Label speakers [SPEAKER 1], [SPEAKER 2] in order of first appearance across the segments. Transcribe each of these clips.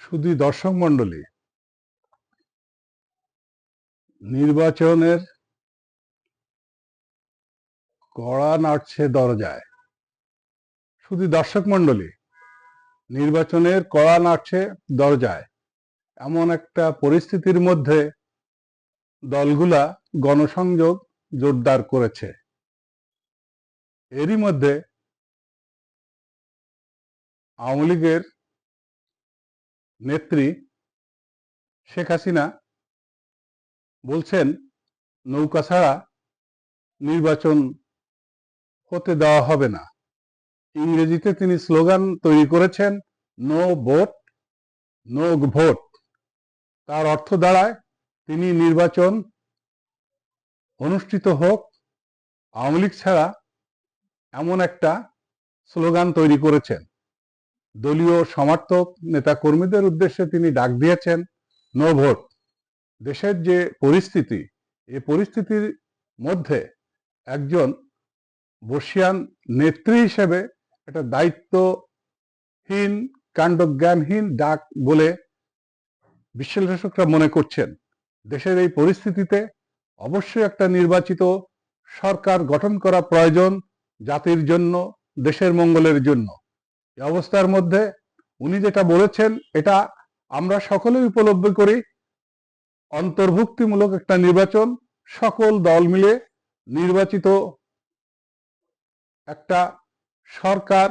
[SPEAKER 1] শুধু দর্শক মন্ডলী নির্বাচনের কড়া নাড়ছে দরজায়। শুধু দর্শক মন্ডলী নির্বাচনের কড়া নাড়ছে দরজায়। এমন একটা পরিস্থিতির মধ্যে দলগুলা গণসংযোগ জোরদার করেছে। এরই মধ্যে আওয়ামী লীগের নেত্রী শেখ হাসিনা বলছেন, নৌকা ছাড়া নির্বাচন হতে দেওয়া হবে না। ইংরেজিতে তিনি স্লোগান তৈরি করেছেন, নো ভোট নো ভোট। তার অর্থ দাঁড়ায়, তিনি নির্বাচন অনুষ্ঠিত হোক, আওয়ামী লীগ ছাড়া এমন একটা স্লোগান তৈরি করেছেন। দলীয় সমর্থক নেতা কর্মীদের উদ্দেশ্যে তিনি ডাক দিয়েছেন, নো ভোট। দেশের যে পরিস্থিতি এই পরিস্থিতির মধ্যে একজন বর্ষিয়ান নেত্রী হিসেবে একটা দায়িত্বহীন, কাণ্ডজ্ঞানহীন ডাক বলে বিশ্লেষকরা মনে করছেন। দেশের এই পরিস্থিতিতে অবশ্যই একটা নির্বাচিত সরকার গঠন করা প্রয়োজন জাতির জন্য, দেশের মঙ্গলের জন্য। অবস্থার মধ্যে উনি যেটা বলেছেন, এটা আমরা সকলেই উপলব্ধি করি, অন্তর্ভুক্তিমূলক একটা নির্বাচন, সকল দল মিলে নির্বাচিত একটা সরকার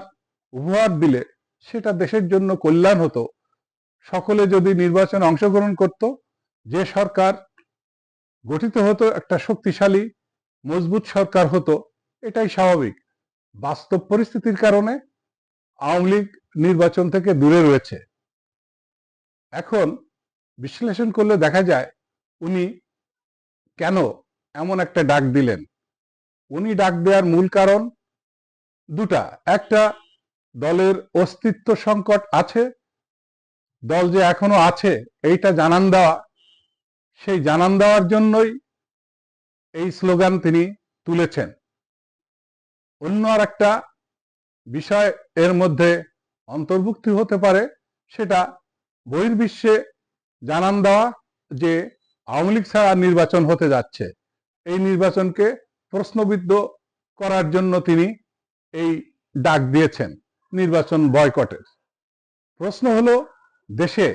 [SPEAKER 1] উপহার দিলে সেটা দেশের জন্য কল্যাণ হতো। সকলে যদি নির্বাচনে অংশগ্রহণ করত, যে সরকার গঠিত হতো একটা শক্তিশালী, মজবুত সরকার হতো, এটাই স্বাভাবিক। বাস্তব পরিস্থিতির কারণে আওয়ামী লীগ নির্বাচন থেকে দূরে রয়েছে। এখন বিশ্লেষণ করলে দেখা যায় উনি কেন এমন একটা ডাক দিলেন? উনি ডাক দেওয়ার মূল কারণ দুটা। একটা, দলের অস্তিত্ব সংকট আছে। দল যে এখনও আছে, এইটা জানান দেওয়া। সেই জানান দেওয়ার জন্যই এই স্লোগান তিনি তুলেছেন। অন্য আর একটা বিষয় এর মধ্যে অন্তর্ভুক্তি হতে পারে, সেটা বহির্বিশ্বে জানান দেওয়া যে আওয়ামী লীগ ছাড়া নির্বাচন হতে যাচ্ছে। এই নির্বাচনকে প্রশ্নবিদ্ধ করার জন্য তিনি এই ডাক দিয়েছেন, নির্বাচন বয়কটের। প্রশ্ন হলো, দেশে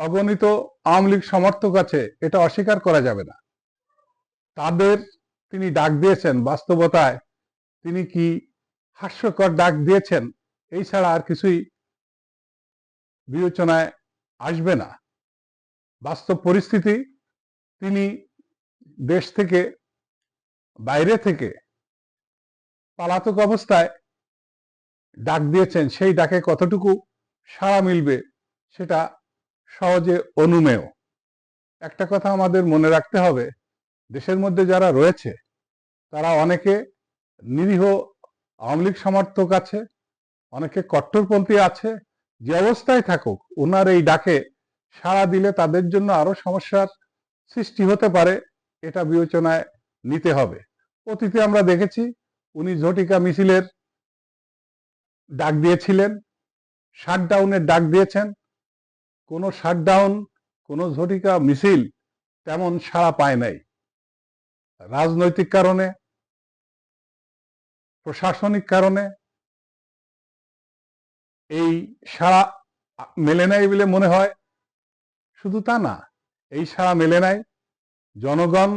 [SPEAKER 1] অগণিত আওয়ামী লীগ সমর্থক আছে, এটা অস্বীকার করা যাবে না। তাদের তিনি ডাক দিয়েছেন, বাস্তবতায় তিনি কি হাস্যকর ডাক দিয়েছেন, এই ছাড়া আর কিছুই বিবেচনায় আসবে না। বাস্তব পরিস্থিতি, তিনি দেশ থেকে, বাইরে থেকে পালাতক অবস্থায় ডাক দিয়েছেন, সেই ডাকে কতটুকু সাড়া মিলবে সেটা সহজে অনুমেয়। একটা কথা আমাদের মনে রাখতে হবে, দেশের মধ্যে যারা রয়েছে, তারা অনেকে নিরীহ আওয়ামী লীগ সমর্থক আছে, অনেকে কট্টরপন্থী আছে, যে অবস্থায় থাকুক ওনার এই ডাকে সাড়া দিলে তাদের জন্য আরও সমস্যার সৃষ্টি হতে পারে, এটা বিবেচনায় নিতে হবে। অতীতে আমরা দেখেছি উনি ঝটিকা মিছিলের ডাক দিয়েছিলেন, শাটডাউনের ডাক দিয়েছেন। কোনো শাটডাউন, কোনো ঝটিকা মিছিল তেমন সাড়া পায় নাই। রাজনৈতিক কারণে প্রশাসনিক কারণে এই সাড়া মেলে নাই বলে মনে হয়। শুধু তা না, এই সাড়া মেলে নাই। জনগণ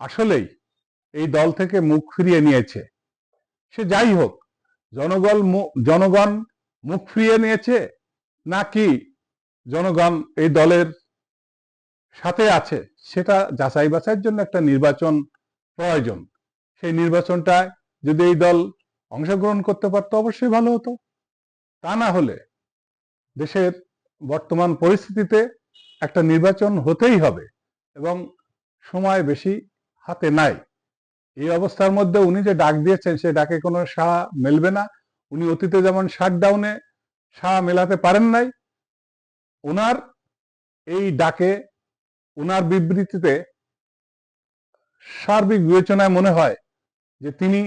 [SPEAKER 1] আসলেই এই দল থেকে মুখ ফিরিয়ে নিয়েছে। সে যাই হোক, জনগণ জনগণ মুখ ফিরিয়ে নিয়েছে নাকি জনগণ এই দলের সাথে আছে? সেটা যাচাই বাছাইয়ের জন্য একটা নির্বাচন প্রয়োজন। সেই নির্বাচনটায় যদি এই দল অংশগ্রহণ করতে পারতো, অবশ্যই ভালো হতো। তা না হলে দেশের বর্তমান পরিস্থিতিতে একটা নির্বাচন হতেই হবে এবং সময় বেশি হাতে নাই। এই অবস্থার মধ্যে উনি যে ডাক দিয়েছেন, সে ডাকে কোনো সাড়া মেলবে না। উনি অতীতে যেমন শাটডাউনে সাড়া মেলাতে পারেন নাই ওনার এই ডাকে ওনার বিবৃতিতে সার্বিক বিবেচনায় মনে হয় যে তিনি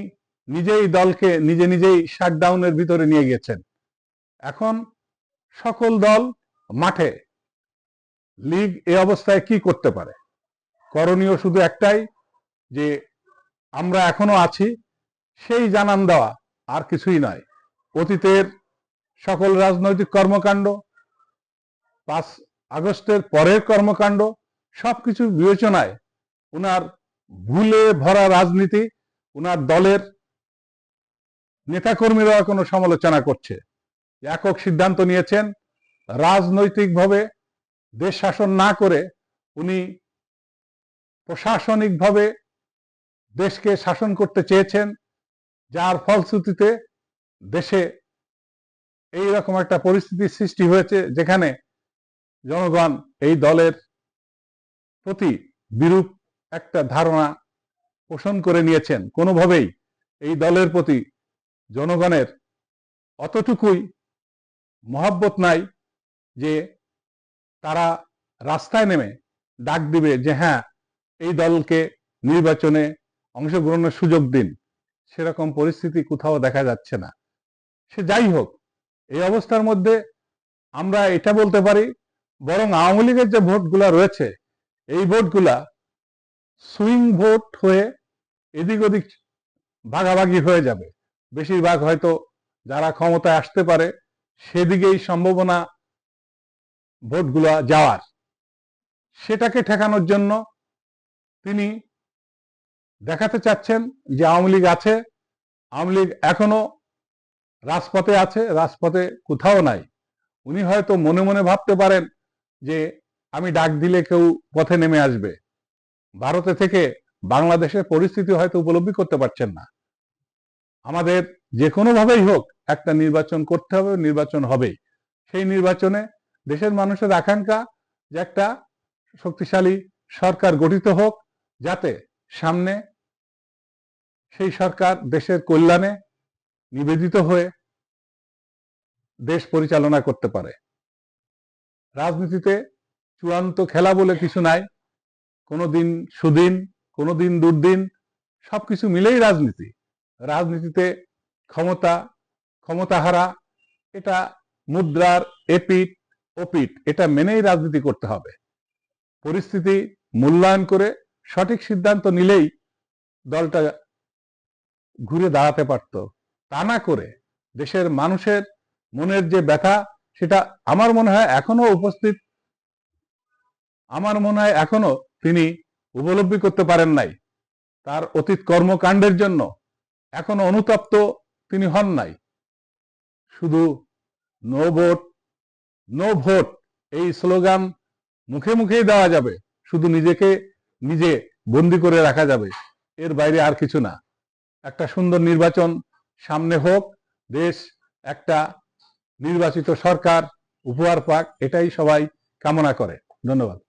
[SPEAKER 1] নিজেই দলকে নিজে নিজেই শাটডাউনের ভিতরে নিয়ে গেছেন। এখন সকল দল মাঠে লীগ এ অবস্থায় কি করতে পারে? করণীয় শুধু একটাই যে আমরা এখনও আছি, সেই জানান দেওয়া আর কিছুই নয়। অতীতের সকল রাজনৈতিক কর্মকাণ্ড, পাঁচ আগস্টের পরের কর্মকাণ্ড, সবকিছু বিবেচনায় উনার ভুলে ভরা রাজনীতি, উনার দলের নেতাকর্মীরা কোনো সমালোচনা করছে। একক সিদ্ধান্ত নিয়েছেন, রাজনৈতিকভাবে দেশ শাসন না করে উনি প্রশাসনিকভাবে দেশকে শাসন করতে চেয়েছেন, যার ফলশ্রুতিতে দেশে এই রকম একটা পরিস্থিতির সৃষ্টি হয়েছে, যেখানে জনগণ এই দলের প্রতি বিরূপ একটা ধারণা পোষণ করে নিয়েছেন। কোনোভাবেই এই দলের প্রতি জনগণের অতটুকুই মহাব্বত নাই যে তারা রাস্তায় নেমে ডাক দিবে যে হ্যাঁ এই দলকে নির্বাচনে অংশগ্রহণের সুযোগ দিন। সেরকম পরিস্থিতি কোথাও দেখা যাচ্ছে না। সে যাই হোক, এই অবস্থার মধ্যে আমরা এটা বলতে পারি, বরং আওয়ামী লীগের যে ভোটগুলা রয়েছে, এই ভোটগুলা সুইং ভোট হয়ে এদিক ওদিক ভাগাভাগি হয়ে যাবে। বেশিরভাগ হয়তো যারা ক্ষমতায় আসতে পারে, সেদিকেই সম্ভাবনা ভোটগুলা যাওয়ার। সেটাকে ঠেকানোর জন্য তিনি দেখাতে চাচ্ছেন যে আওয়ামী লীগ আছে, আওয়ামী লীগ এখনও রাজপথে আছে, রাজপথে কোথাও নাই। উনি হয়তো মনে মনে ভাবতে পারেন যে আমি ডাক দিলে কেউ পথে নেমে আসবে। ভারতে থেকে বাংলাদেশের পরিস্থিতি হয়তো উপলব্ধি করতে পারছেন না। আমাদের যে কোনোভাবেই হোক একটা নির্বাচন করতে হবে, নির্বাচন হবেই। সেই নির্বাচনে দেশের মানুষের আকাঙ্ক্ষা যে একটা শক্তিশালী সরকার গঠিত হোক, যাতে সামনে সেই সরকার দেশের কল্যাণে নিবেদিত হয়ে দেশ পরিচালনা করতে পারে। রাজনীতিতে চূড়ান্ত খেলা বলে কিছু নাই। কোনোদিন সুদিন, কোনোদিন দুর্দিন, সবকিছু মিলেই রাজনীতি। রাজনীতিতে ক্ষমতা, ক্ষমতাহারা, এটা মুদ্রার এপিট ওপিট এটা মেনেই রাজনীতি করতে হবে। পরিস্থিতি মূল্যায়ন করে সঠিক সিদ্ধান্ত নিলেই দলটা ঘুরে দাঁড়াতে পারত। তা না করে দেশের মানুষের মনের যে ব্যথা, সেটা আমার মনে হয় এখনও উপস্থিত, আমার মনে হয় এখনও তিনি উপলব্ধি করতে পারেন নাই। তার অতীত কর্মকাণ্ডের জন্য এখনও অনুতপ্ত তিনি হন নাই। শুধু নো ভোট নো ভোট এই স্লোগান মুখে মুখেই দেওয়া যাবে। শুধু নিজেকে নিজে বন্দি করে রাখা যাবে। এর বাইরে আর কিছু না। একটা সুন্দর নির্বাচন সামনে হোক। দেশ একটা নির্বাচিত সরকার, উপহার পাক, এটাই সবাই কামনা করে। ধন্যবাদ।